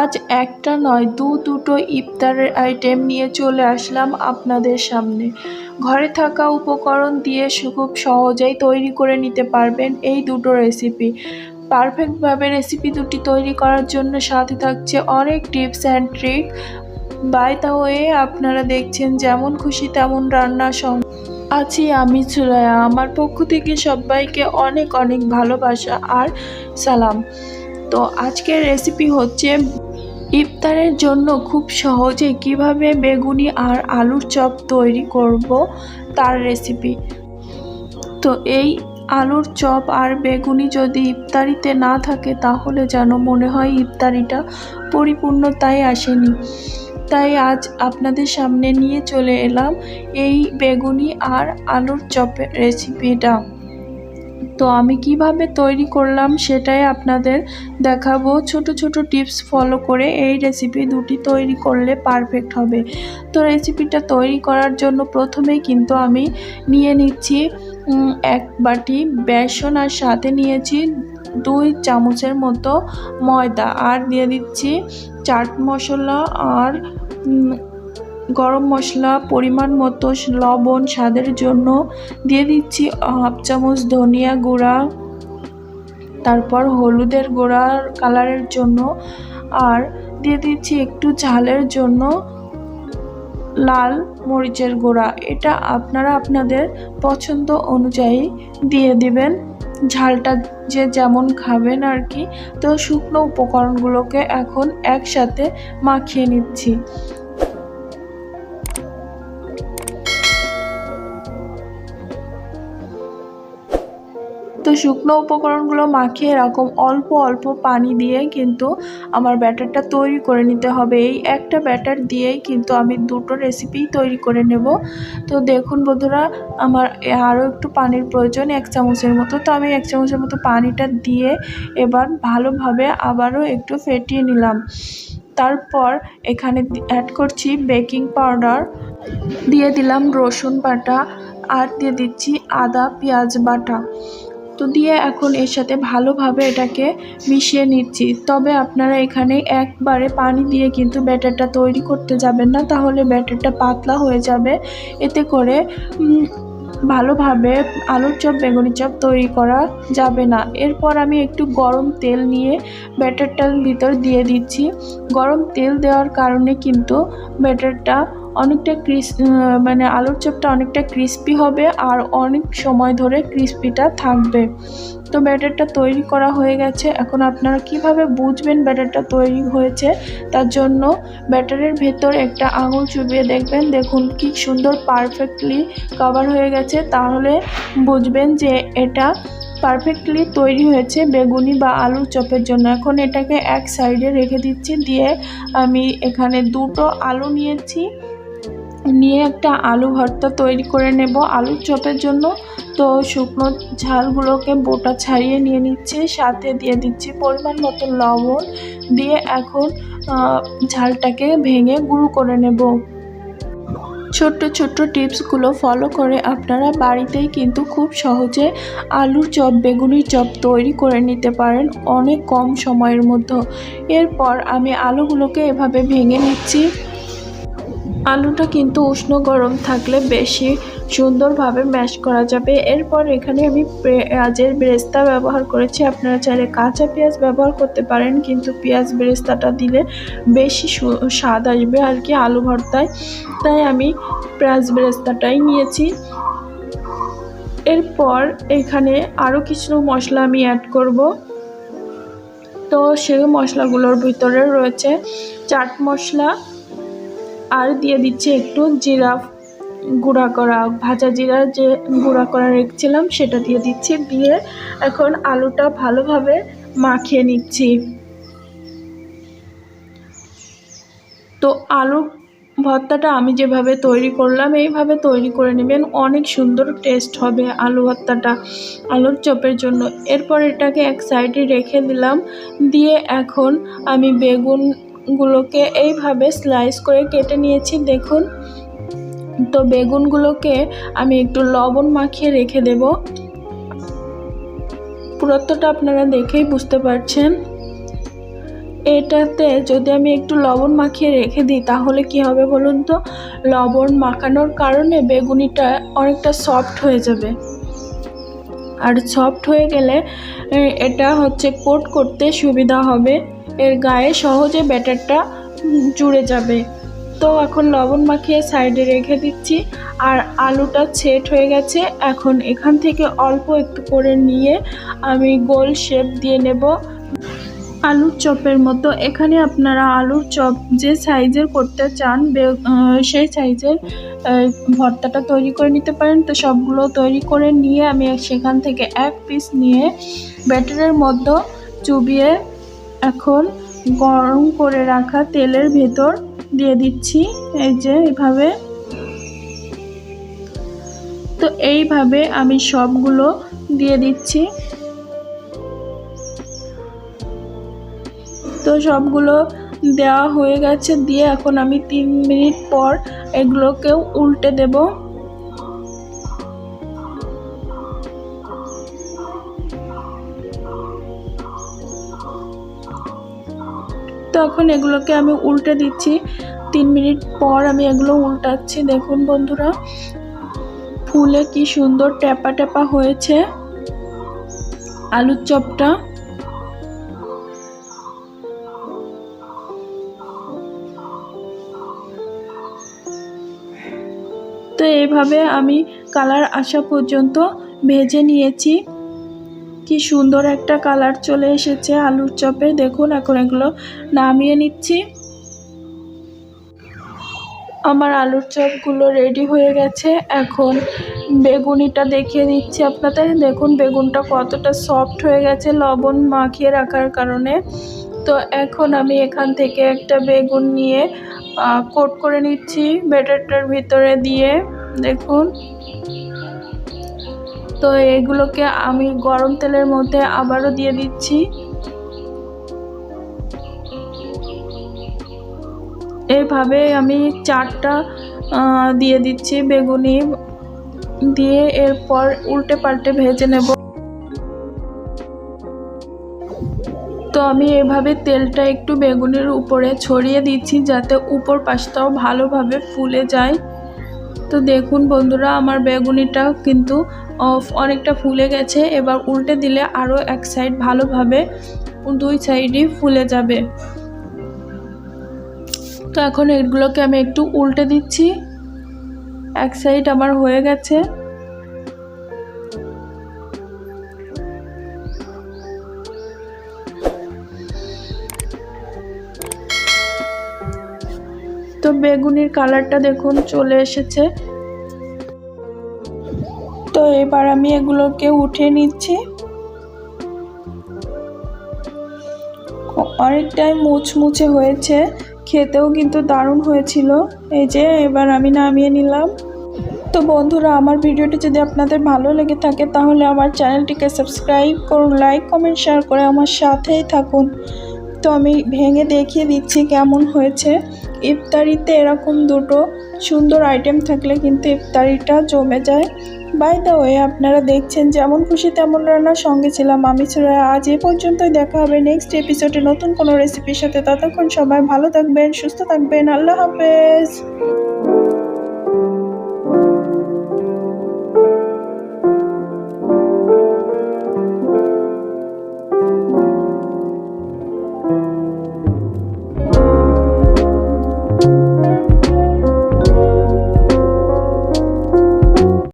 আজ একটা নয়, দু দুটো ইফতারের আইটেম নিয়ে চলে আসলাম আপনাদের সামনে। ঘরে থাকা উপকরণ দিয়ে খুব সহজেই তৈরি করে নিতে পারবেন এই দুটো রেসিপি পারফেক্টভাবে রেসিপি দুটি তৈরি করার জন্য সাথে থাকছে অনেক tips and trick by way আপনারা দেখছেন যেমন খুশি তেমন রান্না সং আছি আমি সুরায়া আমার পক্ষ থেকে সবাইকে অনেক অনেক ভালোবাসা আর সালাম। তো আজকের রেসিপি হচ্ছে ইফতারের জন্য খুব সহজে কীভাবে বেগুনি আর আলুর চপ তৈরি করব তার রেসিপি তো এই আলুর চপ আর বেগুনি যদি ইফতারিতে না থাকে তাহলে যেন মনে হয় ইফতারিটা পরিপূর্ণতায় আসেনি। তাই আজ আপনাদের সামনে নিয়ে চলে এলাম এই বেগুনি আর আলুর চপের রেসিপিটা তো আমি কীভাবে তৈরি করলাম সেটাই আপনাদের দেখাবো। ছোট ছোট টিপস ফলো করে এই রেসিপি দুটি তৈরি করলে পারফেক্ট হবে। তো রেসিপিটা তৈরি করার জন্য প্রথমেই কিন্তু আমি নিয়ে নিচ্ছি এক বাটি বেসন আর সাথে নিয়েছি দুই চামচের মতো ময়দা। আর দিয়ে দিচ্ছি চাট মশলা আর গরম মশলা, পরিমাণ মতো লবণ, স্বাদের জন্য দিয়ে দিচ্ছি হাফ চামচ ধনিয়া গুঁড়া, তারপর হলুদের গুঁড়া কালারের জন্য, আর দিয়ে দিচ্ছি একটু ঝালের জন্য লাল মরিচের গুঁড়া। এটা আপনারা আপনাদের পছন্দ অনুযায়ী দিয়ে দিবেন। ঝালটা যে যেমন খাবেন আর কি তো শুকনো উপকরণগুলোকে এখন একসাথে মাখিয়ে নিচ্ছি। শুকনো উপকরণগুলো মাখিয়ে এরকম অল্প অল্প পানি দিয়ে কিন্তু আমার ব্যাটারটা তৈরি করে নিতে হবে। এই একটা ব্যাটার দিয়েই কিন্তু আমি দুটো রেসিপি তৈরি করে নেব। তো দেখুন বন্ধুরা, আমার আরও একটু পানির প্রয়োজন, এক চামচের মতো। তো আমি এক চামচের মতো পানিটা দিয়ে এবার ভালোভাবে আবারও একটু ফেটিয়ে নিলাম। তারপর এখানে অ্যাড করছি বেকিং পাউডার দিয়ে দিলাম রসুন বাটা, আর দিয়ে দিচ্ছি আদা, পেঁয়াজ বাটা। তো দিয়ে এখন এর সাথে ভালোভাবে এটাকে মিশিয়ে নিচ্ছি। তবে আপনারা এখানে একবারে পানি দিয়ে কিন্তু ব্যাটারটা তৈরি করতে যাবেন না, তাহলে ব্যাটারটা পাতলা হয়ে যাবে। এতে করে ভালোভাবে আলুর চপ, বেগুনি চপ তৈরি করা যাবে না। এরপর আমি একটু গরম তেল নিয়ে ব্যাটারটার ভিতর দিয়ে দিচ্ছি। গরম তেল দেওয়ার কারণে কিন্তু ব্যাটারটা অনেকটা ক্রিস মানে আলুর চপটা অনেকটা ক্রিস্পি হবে আর অনেক সময় ধরে ক্রিস্পিটা থাকবে। তো ব্যাটারটা তৈরি করা হয়ে গেছে। এখন আপনারা কীভাবে বুঝবেন ব্যাটারটা তৈরি হয়েছে? তার জন্য ব্যাটারের ভেতর একটা আঙুল চুবিয়ে দেখবেন। দেখুন কি সুন্দর পারফেক্টলি কভার হয়ে গেছে। তাহলে বুঝবেন যে এটা পারফেক্টলি তৈরি হয়েছে বেগুনি বা আলুর চপের জন্য। এখন এটাকে এক সাইডে রেখে দিচ্ছি। দিয়ে আমি এখানে দুটো আলু নিয়েছি। নিয়ে একটা আলু ভর্তা তৈরি করে নেব। আলুর চপের জন্য তো শুকনো ঝালগুলোকে বোটা ছাড়িয়ে নিয়ে নিচ্ছি, সাথে দিয়ে দিচ্ছি পরিমাণ মতো লবণ দিয়ে এখন ঝালটাকে ভেঙে গুঁড়ো করে নেব। ছোট্ট ছোট্ট টিপসগুলো ফলো করে আপনারা বাড়িতেই কিন্তু খুব সহজে আলুর চপ, বেগুনির চপ তৈরি করে নিতে পারেন অনেক কম সময়ের মধ্যে। এরপর আমি আলুগুলোকে এভাবে ভেঙে নিচ্ছি। আলুটা কিন্তু উষ্ণ গরম থাকলে বেশি সুন্দরভাবে ম্যাশ করা যাবে। এরপর এখানে আমি পেঁয়াজের বেরেস্তা ব্যবহার করেছি। আপনারা চাইলে কাঁচা পেঁয়াজ ব্যবহার করতে পারেন, কিন্তু পেঁয়াজ বেরেস্তাটা দিলে বেশি স্বাদ আসবে আর কি আলু ভর্তায়। তাই আমি পেঁয়াজ বেরেস্তাটাই নিয়েছি। এরপর এখানে আরও কিছু মশলা আমি অ্যাড করব। তো সেই মশলাগুলোর ভিতরে রয়েছে চাট মশলা আর দিয়ে দিচ্ছি একটু জিরা গুঁড়া করা, ভাজা জিরা যে গুঁড়া করা রেখেছিলাম সেটা দিয়ে দিচ্ছি দিয়ে এখন আলুটা ভালোভাবে মাখিয়ে নিচ্ছি। তো আলু ভর্তাটা আমি যেভাবে তৈরি করলাম, এইভাবে তৈরি করে নেবেন, অনেক সুন্দর টেস্ট হবে আলু ভর্তাটা আলুর চপের জন্য। এরপর এটাকে এক সাইডে রেখে দিলাম, দিয়ে এখন আমি বেগুনগুলোকে এইভাবে স্লাইস করে কেটে নিয়েছি, দেখুন। তো বেগুনগুলোকে আমি একটু লবণ মাখিয়ে রেখে দেব। পুরোত্বটা আপনারা দেখেই বুঝতে পারছেন। এটাতে যদি আমি একটু লবণ মাখিয়ে রেখে দিই, তাহলে কি হবে বলুন তো? লবণ মাখানোর কারণে বেগুনিটা অনেকটা সফট হয়ে যাবে। আর সফট হয়ে গেলে এটা হচ্ছে কোট করতে সুবিধা হবে। এর গায়ে সহজে ব্যাটারটা জুড়ে যাবে। তো এখন লবণ মাখিয়ে সাইডে রেখে দিচ্ছি। আর আলুটা সেট হয়ে গেছে। এখন এখান থেকে অল্প একটু করে নিয়ে আমি গোল শেপ দিয়ে নেব। আলুর চপের মতো। এখানে আপনারা আলুর চপ যে সাইজের করতে চান সেই সাইজের ভর্তাটা তৈরি করে নিতে পারেন। তো সবগুলো তৈরি করে নিয়ে আমি সেখান থেকে এক পিস নিয়ে ব্যাটারের মধ্যে চুবিয়ে এখন গরম করে রাখা তেলের ভেতর দিয়ে দিচ্ছি। এই যে এইভাবে। তো এইভাবে আমি সবগুলো দিয়ে দিচ্ছি। তো সবগুলো দেওয়া হয়ে গেছে। দিয়ে এখন আমি তিন মিনিট পর এগুলোকেও উল্টে দেব। তো এখন এগুলোকে আমি উল্টে দিচ্ছি। তিন মিনিট পর আমি এগুলো উল্টাচ্ছি। দেখুন বন্ধুরা, ফুলে কি সুন্দর ট্যাপা ট্যাপা হয়েছে। আলুর চপটা। তো এইভাবে আমি কালার আসা পর্যন্ত ভেজে নিয়েছি। কি সুন্দর একটা কালার চলে এসেছে আলুর চপে। দেখুন, এখন এগুলো নামিয়ে নিচ্ছি। আমার আলুর চপগুলো রেডি হয়ে গেছে। এখন বেগুনিটা দেখিয়ে দিচ্ছি আপনাদের। দেখুন, বেগুনটা কতটা সফট হয়ে গেছে লবণ মাখিয়ে রাখার কারণে। তো এখন আমি এখান থেকে একটা বেগুন নিয়ে কোট করে নিচ্ছি ব্যাটারটার ভিতরে দিয়ে। দেখুন। তো এগুলোকে আমি গরম তেলের মধ্যে আবারও দিয়ে দিচ্ছি। এইভাবে আমি চারটা দিয়ে দিচ্ছি বেগুনি। দিয়ে এরপর উল্টে পাল্টে ভেজে নেব। তো আমি এভাবে তেলটা একটু বেগুনের উপরে ছড়িয়ে দিচ্ছি যাতে উপর পাশটাও ভালোভাবে ফুলে যায়। তো দেখুন বন্ধুরা, আমার বেগুনিটা কিন্তু অনেকটা ফুলে গেছে, এবার উল্টে দিলে আরও এক সাইড ভালোভাবে দুই সাইডই ফুলে যাবে। তো এখন এগুলোকে আমি একটু উল্টে দিচ্ছি। এক সাইড আমার হয়ে গেছে। তো বেগুনির কালারটা দেখুন চলে এসেছে। তো এবার আমি এগুলোকে উঠিয়ে নিচ্ছি। অনেকটাই মুচমুচে হয়েছে, খেতেও কিন্তু দারুণ হয়েছিল। এই যে এবার আমি নামিয়ে নিলাম। তো বন্ধুরা, আমার ভিডিওটি যদি আপনাদের ভালো লেগে থাকে, তাহলে আমার চ্যানেলটিকে সাবস্ক্রাইব করুন, লাইক, কমেন্ট, শেয়ার করে আমার সাথেই থাকুন। তো আমি ভেঙে দেখিয়ে দিচ্ছি কেমন হয়েছে। ইফতারিতে এরকম দুটো সুন্দর আইটেম থাকলে কিন্তু ইফতারিটা জমে যায়। বাই দ্য ওয়ে আপনারা দেখছেন যেমন খুশি তেমন রান্নার সঙ্গে ছিলাম আমি সুরায়া আজ এ পর্যন্তই দেখা হবে নেক্সট এপিসোডে নতুন কোনো রেসিপির সাথে। ততক্ষণ সবাই ভালো থাকবেন, সুস্থ থাকবেন। আল্লাহ হাফেজ।